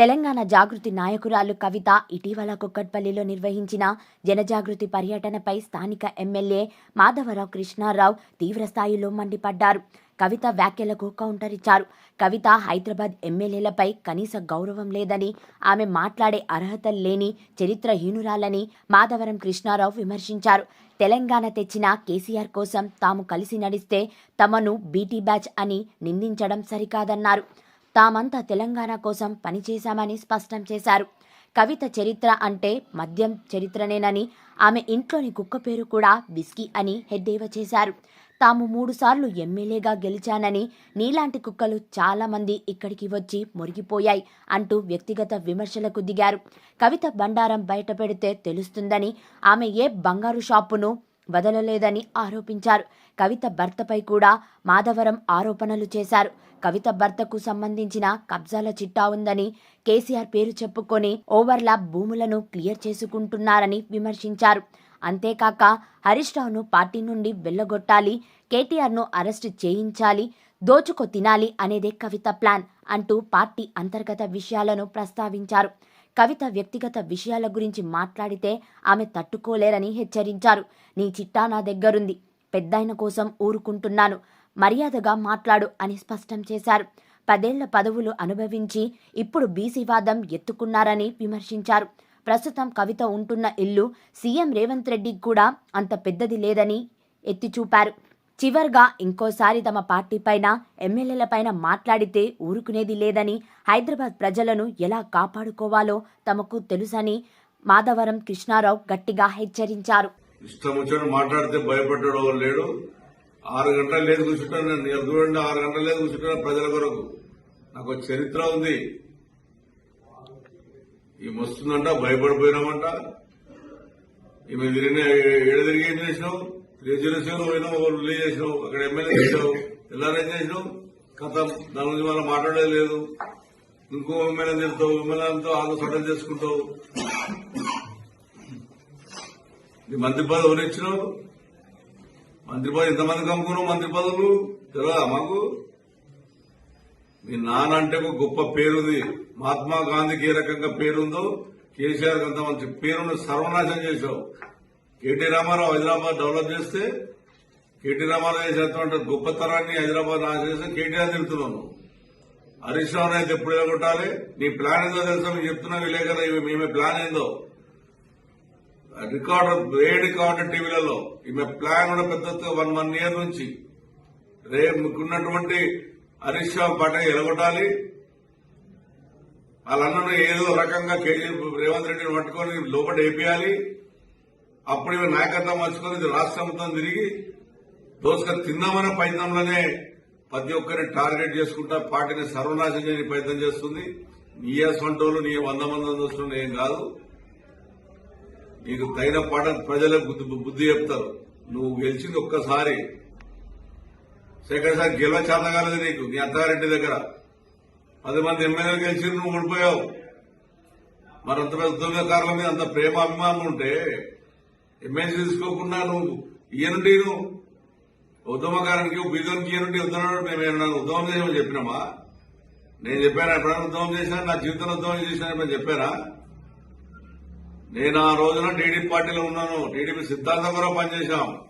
తెలంగాణ జాగృతి నాయకురాలు కవిత ఇటీవల కుక్కట్పల్లిలో నిర్వహించిన జనజాగృతి పర్యటనపై స్థానిక ఎమ్మెల్యే మాధవరావు కృష్ణారావు తీవ్రస్థాయిలో మండిపడ్డారు. కవిత వ్యాఖ్యలకు కౌంటర్ ఇచ్చారు. కవిత హైదరాబాద్ ఎమ్మెల్యేలపై కనీస గౌరవం లేదని ఆమె మాట్లాడే అర్హత లేని చరిత్రహీనురాలని మాధవరం కృష్ణారావు విమర్శించారు. తెలంగాణ తెచ్చిన కేసీఆర్ కోసం తాము కలిసి నడిస్తే తమను బీటీ బ్యాచ్ అని నిందించడం సరికాదన్నారు. తామంతా తెలంగాణ కోసం పనిచేశామని స్పష్టం చేశారు. కవిత చరిత్ర అంటే మద్యం చరిత్రనేనని ఆమె ఇంట్లోని కుక్క పేరు కూడా బిస్కీ అని హెద్దేవా చేశారు. తాము మూడుసార్లు ఎమ్మెల్యేగా గెలిచానని నీలాంటి కుక్కలు చాలామంది ఇక్కడికి వచ్చి మురిగిపోయాయి అంటూ వ్యక్తిగత విమర్శలకు దిగారు. కవిత బండారం బయట పెడితే తెలుస్తుందని ఆమె ఏ బంగారు షాపును వదలలేదని ఆరోపించారు. కవిత భర్తపై కూడా మాధవరం ఆరోపణలు చేశారు. కవిత భర్తకు సంబంధించిన కబ్జాల చిట్టా ఉందని కేసీఆర్ పేరు చెప్పుకొని ఓవర్లాప్ భూములను క్లియర్ చేసుకుంటున్నారని విమర్శించారు. అంతేకాక హరీష్ రావును పార్టీ నుండి వెళ్ళగొట్టాలి కేటీఆర్ను అరెస్టు చేయించాలి దోచుకో తినాలి అనేదే కవిత ప్లాన్ అంటూ పార్టీ అంతర్గత విషయాలను ప్రస్తావించారు. కవిత వ్యక్తిగత విషయాల గురించి మాట్లాడితే ఆమె తట్టుకోలేరని హెచ్చరించారు. నీ చిట్టా నా దగ్గరుంది. పెద్దాయన కోసం ఊరుకుంటున్నాను. మర్యాదగా మాట్లాడు అని స్పష్టం చేశారు. పదేళ్ళ పదవులు అనుభవించి ఇప్పుడు బీసీ వాదం ఎత్తుకున్నారని విమర్శించారు. ప్రస్తుతం కవిత ఉంటున్న ఇల్లు సీఎం రేవంత్ రెడ్డికి కూడా అంత పెద్దది లేదని ఎత్తి చూపారు చివర్గా ఇంకోసారి తమ పార్టీపైన ఎమ్మెల్యేల పైన మాట్లాడితే ఊరుకునేది లేదని హైదరాబాద్ ప్రజలను ఎలా కాపాడుకోవాలో తమకు తెలుసని మాధవరం కృష్ణారావు గట్టిగా హెచ్చరించారు. ఇష్టం వచ్చాడు మాట్లాడితే భయపడ్డాడు లేడు. ఆరు గంటలు లేదు కూర్చుంటాను నేను. చూడండి ఆరు గంటలు లేదు కూర్చుంటాను ప్రజల కొరకు. నాకు చరిత్ర ఉంది. ఈమె వస్తుందంట భయపడిపోయినామంట. ఈమె తిరిగిన ఏడ తిరిగి ఏం చేసినావు? రిజర్వేషన్ పోయినావు రిలీజ్ చేసినావు అక్కడ ఎమ్మెల్యే చేసావు ఎల్లారేం చేసినావు? కథ దాని గురించి మనం మాట్లాడేది లేదు. ఇంకో ఎమ్మెల్యే తిరుగుతావు ఎమ్మెల్యేలతో ఆగు సడన్ చేసుకుంటావు. నీ మంత్రి పదవి ఎవరు ఇచ్చినావు మంత్రి పదవి ఇంతమంది కమ్ముకున్నావు మంత్రి పదవులు? తెలియదా మాకు? మీ నాన్న అంటే ఒక గొప్ప పేరుంది. మహాత్మా గాంధీకి ఏ రకంగా పేరుందో కేసీఆర్ అంత మంచి పేరును సర్వనాశనం చేశావు. కేటీ రామారావు హైదరాబాద్ డెవలప్ చేస్తే కేటీ రామారావు చేసేటువంటి గొప్పతనాన్ని హైదరాబాద్ నాశనం చేస్తే కేటీఆర్ తిరుగుతున్నాను హరీష్ రావు అయితే ఎప్పుడు ఎలగొట్టాలి? నీ ప్లాన్ ఏదో తెలుసా? మీకు చెప్తున్నా విలేకరు ఈమె మేమే ప్లాన్ ఏందో? రికార్డు ఏ రికార్డు టీవీలలో ఈమె ప్లాన్ కూడా పెద్ద వన్ వన్ ఇయర్ నుంచి. రేపు మీకున్నటువంటి హరీష్ రావు పాట ఎలగొట్టాలి. వాళ్ళందరూ ఏదో రకంగా కేజీ రేవంత్ రెడ్డిని పట్టుకొని లోపల వేపియాలి అప్పుడు ఇవి నాయకత్వం మర్చుకొని ఇది రాష్ట్రం తిరిగి దోసుకొని తిందామనే ప్రయత్నంలోనే ప్రతి ఒక్కరిని టార్గెట్ చేసుకుంటా పార్టీని సర్వనాశనం చేయని ప్రయత్నం చేస్తుంది. నీ వంటోళ్ళు నీ వంద మంది చూస్తున్న ఏం కాదు. నీకు తగిన పాట ప్రజలకు బుద్ధి బుద్ధి చెప్తారు. నువ్వు గెలిచింది ఒక్కసారి. సెకండ్ సార్ గెలవ చేతగాలేదు నీకు నీ అత్తారెడ్డి దగ్గర. పది మంది ఎమ్మెల్యేలు గెలిచి నువ్వు ఓడిపోయావు. మరి అంత పెద్ద ఉద్యోగకారుల మీద అంత ప్రేమ అభిమానం ఉంటే ఎమ్మెల్సీ తీసుకోకుండా నువ్వు ఈయనుండి నువ్వు ఉద్యమకారానికి బీజోనికి ఈయనుండి ఉద్యమం మేము ఏమన్నా ఉద్యమం చేయమని చెప్పినామా? నేను చెప్పాను? ఎప్పుడైనా ఉద్యమం చేసినా నా జీవితంలో ఉద్యమం చేసినా నేను చెప్పారా? నేను ఆ రోజున టీడీపీ పార్టీలో ఉన్నాను. టీడీపీ సిద్ధాంతం కూడా పనిచేశాం.